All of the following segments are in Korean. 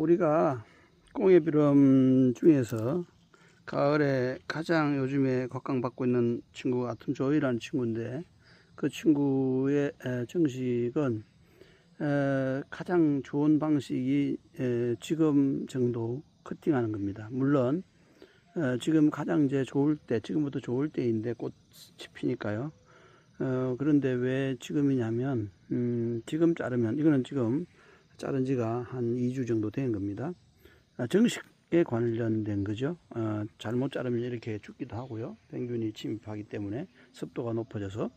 우리가 꽁해비름 중에서 가을에 가장 요즘에 각광받고 있는 친구가 아툼조이라는 친구인데 그 친구의 에, 정식은 에, 가장 좋은 방식이 에, 지금 정도 커팅하는 겁니다. 물론 어, 지금 가장 이제 좋을 때, 지금부터 좋을 때인데 꽃이 피니까요. 어, 그런데 왜 지금이냐면, 음, 지금 자르면, 이거는 지금 자른 지가 한 2주 정도 된 겁니다. 아, 정식에 관련된 거죠. 어, 잘못 자르면 이렇게 죽기도 하고요. 병균이 침입하기 때문에 습도가 높아져서.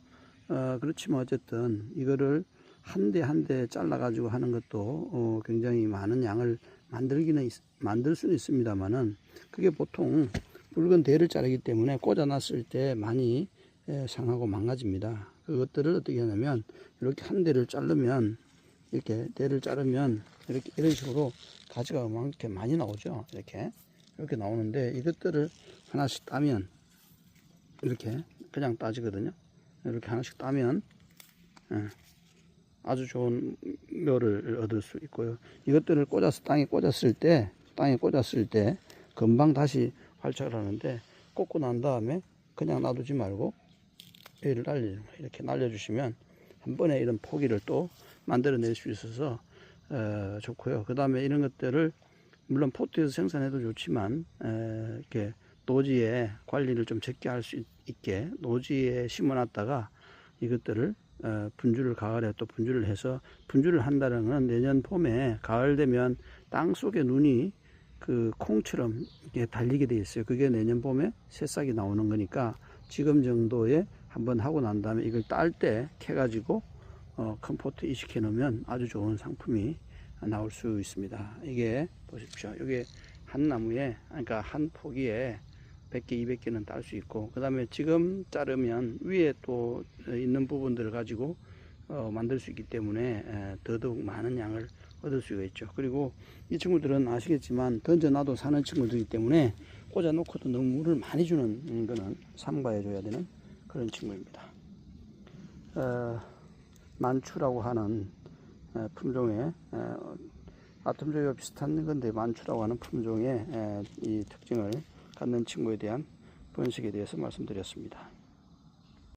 어, 그렇지만 어쨌든 이거를 한 대 한 대 잘라가지고 하는 것도 어, 굉장히 많은 양을 만들기는 있- 만들 수는 있습니다만은 그게 보통 붉은 대를 자르기 때문에 꽂아놨을 때 많이 에, 상하고 망가집니다. 그것들을 어떻게 하냐면 이렇게 한 대를 자르면 이렇게 대를 자르면 이렇게 이런 식으로 가지가 막 이렇게 많이 나오죠. 이렇게 이렇게 나오는데 이것들을 하나씩 따면 이렇게 그냥 따지거든요. 이렇게 하나씩 따면 예, 아주 좋은 묘를 얻을 수 있고요. 이것들을 꽂아서 땅에 꽂았을 때 땅에 꽂았을 때 금방 다시 활착을 하는데 꽂고 난 다음에 그냥 놔두지 말고 얘를 날리는. 이렇게 날려주시면 한 번에 이런 포기를 또 만들어낼 수 있어서 어, 좋고요. 그 다음에 이런 것들을 물론 포트에서 생산해도 좋지만 에, 이렇게 노지에 관리를 좀 적게 할 수 있게 노지에 심어놨다가 이것들을 어, 분주를 가을에 또 분주를 해서 분주를 한다는 건 내년 봄에 가을 되면 땅 속에 눈이 그 콩처럼 달리게 돼 있어요. 그게 내년 봄에 새싹이 나오는 거니까 지금 정도에 한번 하고 난 다음에 이걸 딸 때 캐가지고 어, 컴포트 이식해 놓으면 아주 좋은 상품이 나올 수 있습니다. 이게 보십시오. 이게 한 나무에 그러니까 한 포기에 100개, 200개는 딸 수 있고 그 다음에 지금 자르면 위에 또 있는 부분들을 가지고 어, 만들 수 있기 때문에 에, 더더욱 많은 양을 얻을 수가 있죠. 그리고 이 친구들은 아시겠지만 던져놔도 사는 친구들이기 때문에 꽂아놓고도 너무 물을 많이 주는 거는 삼가해줘야 되는 그런 친구입니다. 어, 만추라고 하는 에, 품종의 에, 아톰조이와 비슷한 건데 만추라고 하는 품종의 에, 이 특징을 갖는 친구에 대한 번식에 대해서 말씀드렸습니다.